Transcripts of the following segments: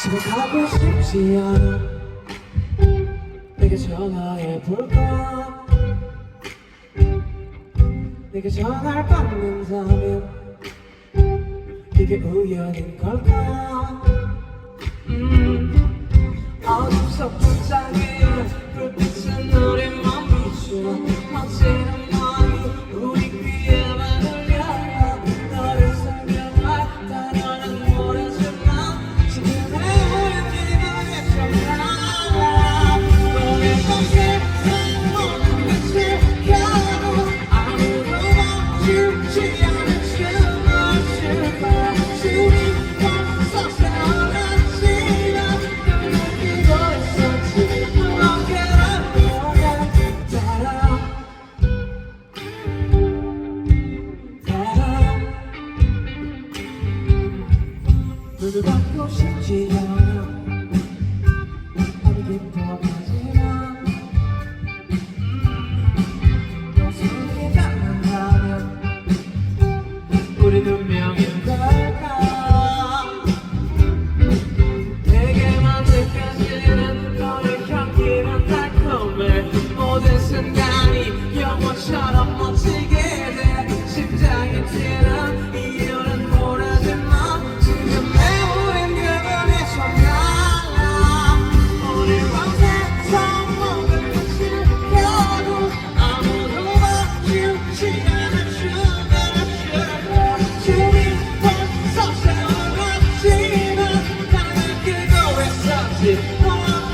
집에 가고 싶지 않아 내게 전화해볼까? 내게 전화를 받는다면 이게 우연인 걸까? 음, 어둠 속 불쌍해 받고 싶지요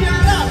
감사합니다.